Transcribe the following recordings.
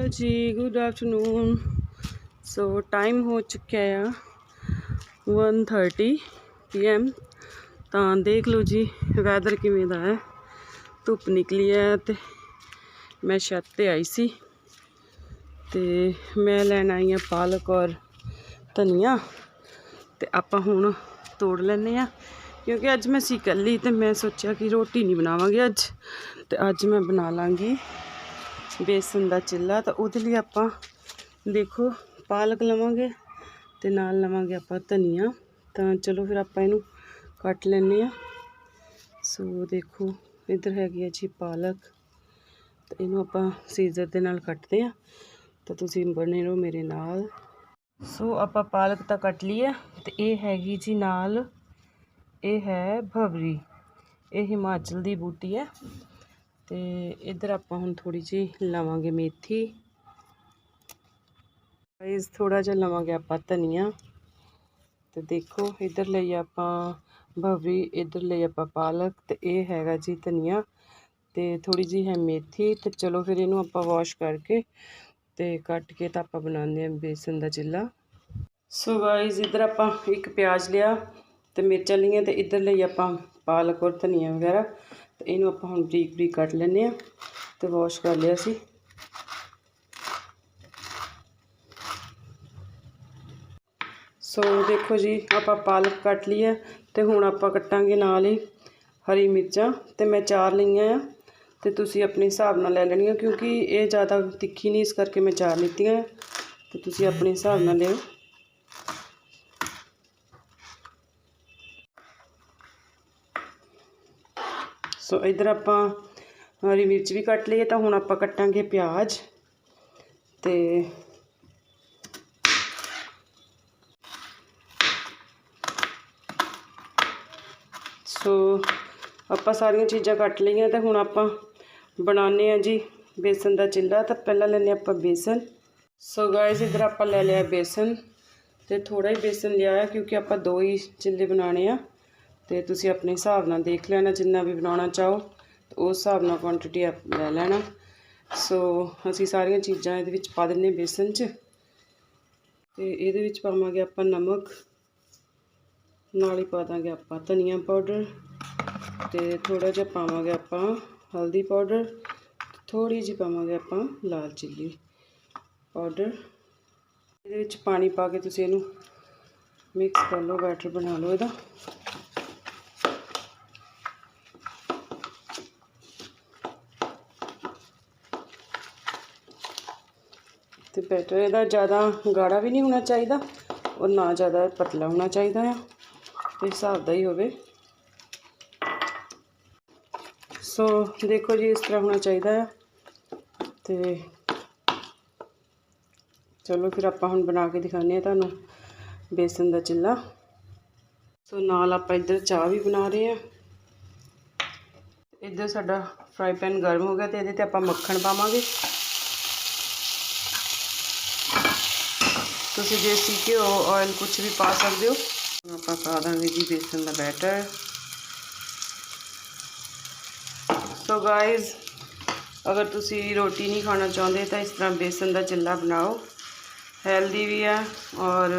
Hello ਜੀ good afternoon ਸੋ time ਹੋ ਚੁੱਕਿਆ ਆ 1:30 ਪੀਐਮ ਤਾਂ ਦੇਖ ਲਓ ਜੀ ਵੈਦਰ ਕਿਵੇਂ ਦਾ ਹੈ। ਧੁੱਪ ਨਿਕਲੀ ਹੈ ਤੇ ਮੈਂ ਛੱਤ ਤੇ ਆਈ ਸੀ ਤੇ ਮੈਂ ਲੈਣ ਆਈ ਆ ਪਾਲਕ ਔਰ ਧਨੀਆ ਤੇ ਆਪਾਂ ਹੁਣ ਤੋੜ ਲੈਨੇ ਆ ਕਿਉਂਕਿ ਅੱਜ ਮੈਂ ਸੀ ਇਕੱਲੀ ਤੇ ਮੈਂ ਸੋਚਿਆ ਕਿ ਰੋਟੀ ਨਹੀਂ ਬਣਾਵਾਂਗੇ ਅੱਜ ਤੇ ਅੱਜ ਮੈਂ ਬਣਾ ਲਾਂਗੀ ਬੇਸਨ ਦਾ ਚਿੱਲਾ, ਤਾਂ ਉਹਦੇ ਲਈ ਆਪਾਂ ਦੇਖੋ ਪਾਲਕ ਲਵਾਂਗੇ ਤੇ ਨਾਲ ਲਵਾਂਗੇ ਆਪਾਂ ਧਨੀਆ। ਤਾਂ ਚਲੋ ਫਿਰ ਆਪਾਂ ਇਹਨੂੰ ਕੱਟ ਲੈਨੇ ਆ ਸੋ ਦੇਖੋ ਇੱਧਰ ਹੈਗੀ ਹੈ ਜੀ ਪਾਲਕ। ਤਾਂ ਇਹਨੂੰ ਆਪਾਂ ਸੀਜ਼ਰ ਦੇ ਨਾਲ ਕੱਟਦੇ ਆ ਤਾਂ ਤੁਸੀਂ ਬਣੇ ਰਹੋ ਮੇਰੇ ਨਾਲ। ਸੋ ਆਪਾਂ ਪਾਲਕ ਤਾਂ ਕੱਟ ਲਈ ਹੈ। ਤੇ ਇਹ ਹੈਗੀ ਜੀ ਨਾਲ, ਇਹ ਹੈ ਭਵਰੀ। ਇਹ ਹਿਮਾਚਲ ਦੀ ਬੂਟੀ ਹੈ। ਤੇ ਇੱਧਰ ਆਪਾਂ ਹੁਣ ਥੋੜੀ ਜਿਹੀ ਲਵਾਂਗੇ ਮੇਥੀ। ਇਸ ਥੋੜਾ ਜਿਹਾ ਲਵਾਂਗੇ ਆਪਾਂ ਧਨੀਆ। ਤੇ ਦੇਖੋ, ਇੱਧਰ ਲਈ ਆਪਾਂ ਭਵਰੀ ਇੱਧਰ ਲਈ ਆਪਾਂ ਪਾਲਕ ਤੇ ਇਹ ਹੈਗਾ ਜੀ ਧਨੀਆ। ਤੇ ਥੋੜੀ ਜਿਹੀ ਹੈ ਮੇਥੀ ਤੇ ਚਲੋ ਫਿਰ ਇਹਨੂੰ ਆਪਾਂ ਵਾਸ਼ ਕਰਕੇ ਤੇ ਕੱਟ ਕੇ ਤਾਂ ਆਪਾਂ ਬਣਾਉਂਦੇ ਹਾਂ ਬੇਸਨ ਦਾ ਚਿੱਲਾ। ਸੋ ਗਾਇਜ਼ ਇੱਧਰ ਆਪਾਂ ਇੱਕ ਪਿਆਜ਼ ਲਿਆ ਤੇ ਮਿਰਚਾਂ ਲਈਆਂ ਤੇ ਇੱਧਰ ਲਈ ਆਪਾਂ ਪਾਲਕ ਔਰ ਧਨੀਆ ਵਗੈਰਾ। ਤੇ ਇਹਨੂੰ ਆਪਾਂ ਹੁਣ ਬਰੀਕ ਬਰੀਕ ਕੱਟ ਲੈਨੇ ਆ ਤੇ ਵਾਸ਼ ਕਰ ਲਿਆ ਸੀ। ਸੋ ਦੇਖੋ ਜੀ, ਆਪਾਂ ਪਾਲਕ ਕੱਟ ਲਈ ਹੈ ਤੇ ਹੁਣ ਆਪਾਂ ਕੱਟਾਂਗੇ ਨਾਲ ਹੀ ਹਰੀ ਮਿਰਚਾਂ ਤੇ ਮੈਂ ਚਾਰ ਲਈਆਂ ਆ ਤੇ ਤੁਸੀਂ ਆਪਣੇ ਹਿਸਾਬ ਨਾਲ ਲੈ ਲੈਣੀਆਂ ਕਿਉਂਕਿ ਇਹ ਜ਼ਿਆਦਾ ਤਿੱਖੀ ਨਹੀਂ, ਇਸ ਕਰਕੇ ਮੈਂ ਚਾਰ ਲਿੱਤੀਆਂ ਤੇ ਤੁਸੀਂ ਆਪਣੇ ਹਿਸਾਬ ਨਾਲ ਲਿਓ। ਸੋ ਇਧਰ ਆਪਾਂ ਹਰੀ ਮਿਰਚ ਵੀ ਕੱਟ ਲਈ ਹੈ ਤਾਂ ਹੁਣ ਆਪਾਂ ਕੱਟਾਂਗੇ ਪਿਆਜ਼ ਤੇ ਸੋ ਆਪਾਂ ਸਾਰੀਆਂ ਚੀਜ਼ਾਂ ਕੱਟ ਲਈਆਂ ਤੇ ਹੁਣ ਆਪਾਂ ਬਣਾਉਂਦੇ ਆ ਜੀ ਬੇਸਨ ਦਾ ਚਿੱਲਾ ਤਾਂ ਪਹਿਲਾਂ ਲੈਨੇ ਆਪਾਂ ਬੇਸਨ। ਸੋ ਗਾਇਸ ਇਧਰ ਆਪਾਂ ਲੈ ਲਿਆ ਬੇਸਨ ਤੇ ਥੋੜਾ ਹੀ ਬੇਸਨ ਲਿਆ ਹੈ ਕਿਉਂਕਿ ਆਪਾਂ ਦੋ ਹੀ ਚਿੱਲੇ ਬਣਾਉਣੇ ਆ। ਤੇ ਤੁਸੀਂ ਆਪਣੇ ਹਿਸਾਬ ਨਾਲ ਦੇਖ ਲੈਣਾ, ਜਿੰਨਾ ਵੀ ਬਣਾਉਣਾ ਚਾਹੋ, ਤੇ ਉਸ ਹਿਸਾਬ ਨਾਲ ਕੁਆਂਟੀਟੀ ਲੈ ਲੈਣਾ। ਸੋ ਅਸੀਂ ਸਾਰੀਆਂ ਚੀਜ਼ਾਂ ਇਹਦੇ ਵਿੱਚ ਪਾ ਦਿੰਨੇ ਬੇਸਨ 'ਚ। ਤੇ ਇਹਦੇ ਵਿੱਚ ਪਾਵਾਂਗੇ ਆਪਾਂ ਨਮਕ, ਨਾਲ ਹੀ ਪਾ ਦਾਂਗੇ ਆਪਾਂ ਧਨੀਆ ਪਾਊਡਰ ਤੇ ਥੋੜਾ ਜਿਹਾ ਪਾਵਾਂਗੇ ਆਪਾਂ ਹਲਦੀ ਪਾਊਡਰ ਥੋੜੀ ਜਿਹੀ ਪਾਵਾਂਗੇ ਆਪਾਂ ਲਾਲ ਚਿੱਲੀ ਪਾਊਡਰ ਇਹਦੇ ਵਿੱਚ ਪਾਣੀ ਪਾ ਕੇ ਤੁਸੀਂ ਇਹਨੂੰ ਮਿਕਸ ਕਰ ਲਓ ਬੈਟਰ ਬਣਾ ਲਓ ਇਹਦਾ। ਤੇ ਬੈਟਰ ਇਹਦਾ ਜ਼ਿਆਦਾ ਗਾੜਾ ਵੀ ਨਹੀਂ ਹੋਣਾ ਚਾਹੀਦਾ ਔਰ ਨਾ ਜ਼ਿਆਦਾ ਪਤਲਾ ਹੋਣਾ ਚਾਹੀਦਾ ਆ। ਇਸ ਹਿਸਾਬ ਦਾ ਹੀ ਹੋਵੇ। ਸੋ ਦੇਖੋ ਜੀ, ਇਸ ਤਰ੍ਹਾਂ ਹੋਣਾ ਚਾਹੀਦਾ ਆ। ਤੇ ਚਲੋ ਫਿਰ ਆਪਾਂ ਹੁਣ ਬਣਾ ਕੇ ਦਿਖਾਉਂਦੇ ਆ ਤੁਹਾਨੂੰ ਬੇਸਨ ਦਾ ਚਿੱਲਾ। ਸੋ ਨਾਲ ਆਪਾਂ ਇੱਧਰ ਚਾਹ ਵੀ ਬਣਾ ਰਹੇ ਆ ਇੱਧਰ ਸਾਡਾ ਫਰਾਈ ਪੈਨ ਗਰਮ ਹੋ ਗਿਆ ਤੇ ਇਹਦੇ ਤੇ ਆਪਾਂ ਮੱਖਣ ਪਾਵਾਂਗੇ। ਤੁਸੀਂ ਦੇਸੀ ਘਿਓ ਆਇਲ ਕੁਝ ਵੀ ਪਾ ਸਕਦੇ ਹੋ ਆਪਾਂ ਪਾ ਦਾਂਗੇ ਜੀ ਬੇਸਨ ਦਾ ਬੈਟਰ ਸੋ ਗਾਇਜ਼ ਅਗਰ ਤੁਸੀਂ ਰੋਟੀ ਨਹੀਂ ਖਾਣਾ ਚਾਹੁੰਦੇ ਤਾਂ ਇਸ ਤਰ੍ਹਾਂ ਬੇਸਨ ਦਾ ਚਿੱਲਾ ਬਣਾਓ ਹੈਲਦੀ ਵੀ ਹੈ ਔਰ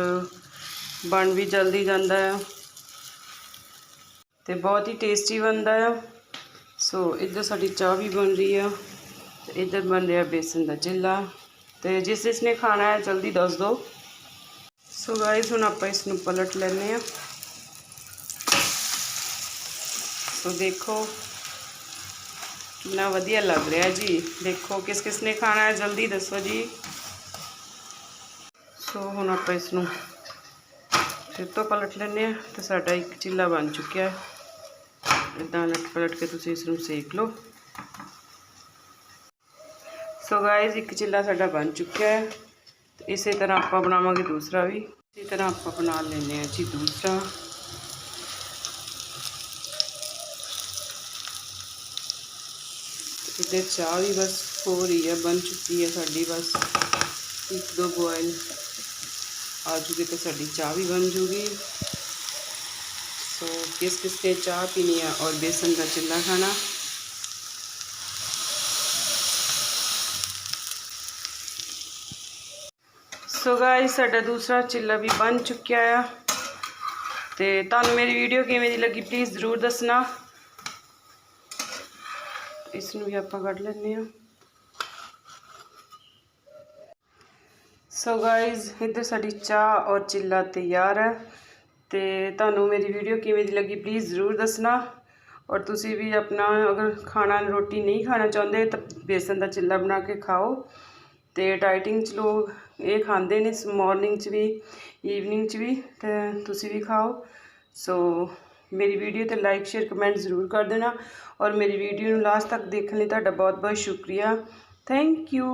ਬਣ ਵੀ ਜਲਦੀ ਜਾਂਦਾ ਹੈ ਤੇ ਬਹੁਤ ਹੀ ਟੇਸਟੀ ਬਣਦਾ ਹੈ ਸੋ ਇੱਧਰ ਸਾਡੀ ਚਾਹ ਵੀ ਬਣ ਰਹੀ ਆ ਤੇ ਇੱਧਰ ਬਣ ਰਿਹਾ ਬੇਸਨ ਦਾ ਚਿੱਲਾ ਤੇ ਜਿਸ ਜਿਸ ਨੇ ਖਾਣਾ ਹੈ ਜਲਦੀ ਦੱਸ ਦਿਓ ਸੋ ਗਾਇਸ ਹੁਣ ਆਪਾਂ ਇਸ ਨੂੰ ਪਲਟ ਲੈਨੇ ਆ ਸੋ ਦੇਖੋ, ਕਿੰਨਾ ਵਧੀਆ ਲੱਗ ਰਿਹਾ ਜੀ। ਦੇਖੋ ਕਿਸ ਕਿਸ ਨੇ ਖਾਣਾ ਹੈ, ਜਲਦੀ ਦੱਸੋ ਜੀ। ਸੋ ਹੁਣ ਆਪਾਂ ਇਸ ਨੂੰ ਫਿਰ ਤੋਂ ਪਲਟ ਲੈਨੇ ਆ ਤੇ ਸਾਡਾ ਇੱਕ ਚਿੱਲਾ ਬਣ ਚੁੱਕਿਆ ਹੈ। ਇਦਾਂ ਲਟ ਪਲਟ ਕੇ ਤੁਸੀਂ ਇਸ ਨੂੰ ਸੇਕ ਲਓ। ਸੋ ਗਾਇਜ਼ ਇੱਕ ਚਿੱਲਾ ਸਾਡਾ ਬਣ ਚੁੱਕਿਆ ਹੈ। ਤੇ ਇਸੇ ਤਰ੍ਹਾਂ ਆਪਾਂ ਬਣਾਵਾਂਗੇ ਦੂਸਰਾ ਵੀ। ਇਸੇ ਤਰ੍ਹਾਂ ਆਪਾਂ ਬਣਾ ਲੈਨੇ ਆ ਜੀ ਦੂਸਰਾ। ਇੱਧਰ ਚਾਹ ਵੀ ਬਸ ਹੋ ਰਹੀ ਹੈ ਬਣ ਚੁੱਕੀ ਹੈ ਸਾਡੀ ਬਸ। ਇੱਕ ਦੋ ਬੋਇਲ ਆ ਜੂਗੀ ਤਾਂ ਸਾਡੀ ਚਾਹ ਵੀ ਬਣ ਜੂਗੀ। ਸੋ ਕਿਸ ਕਿਸ ਨੇ ਚਾਹ ਪੀਣੀ ਹੈ ਔਰ ਬੇਸਨ ਦਾ ਚਿੱਲਾ ਖਾਣਾ। ਸੋ ਗਾਇਸ ਸਾਡਾ ਦੂਸਰਾ ਚਿੱਲਾ ਵੀ ਬਣ ਚੁੱਕਿਆ ਆ। ਤੇ ਤੁਹਾਨੂੰ ਮੇਰੀ ਵੀਡੀਓ ਕਿਵੇਂ ਦੀ ਲੱਗੀ ਪਲੀਜ਼ ਜ਼ਰੂਰ ਦੱਸਣਾ। ਇਸ ਨੂੰ ਵੀ ਆਪਾਂ ਕੱਢ ਲੈਂਦੇ ਆ ਸੋ ਗਾਇਸ ਇੱਧਰ ਸਾਡੀ ਚਾਹ ਔਰ ਚਿੱਲਾ ਤਿਆਰ ਹੈ। ਤੇ ਤੁਹਾਨੂੰ ਮੇਰੀ ਵੀਡੀਓ ਕਿਵੇਂ ਦੀ ਲੱਗੀ ਪਲੀਜ਼ ਜ਼ਰੂਰ ਦੱਸਣਾ। ਔਰ ਤੁਸੀਂ ਵੀ ਆਪਣਾ ਅਗਰ ਖਾਣਾ, ਰੋਟੀ ਨਹੀਂ ਖਾਣਾ ਚਾਹੁੰਦੇ, ਤਾਂ ਬੇਸਨ ਦਾ ਚਿੱਲਾ ਬਣਾ ਕੇ ਖਾਓ। ਤੇ ਡਾਈਟਿੰਗ 'ਚ ਲੋਕ ਇਹ ਖਾਂਦੇ ਨੇ ਮਾਰਨਿੰਗ 'ਚ ਵੀ ਈਵਨਿੰਗ 'ਚ ਵੀ, ਤੇ ਤੁਸੀਂ ਵੀ ਖਾਓ। ਸੋ ਮੇਰੀ ਵੀਡੀਓ ਤੇ ਲਾਈਕ ਸ਼ੇਅਰ ਕਮੈਂਟ ਜ਼ਰੂਰ ਕਰ ਦੇਣਾ ਔਰ ਮੇਰੀ ਵੀਡੀਓ ਨੂੰ ਲਾਸਟ ਤੱਕ ਦੇਖਣ ਲਈ ਤੁਹਾਡਾ ਬਹੁਤ ਬਹੁਤ ਸ਼ੁਕਰੀਆ। Thank you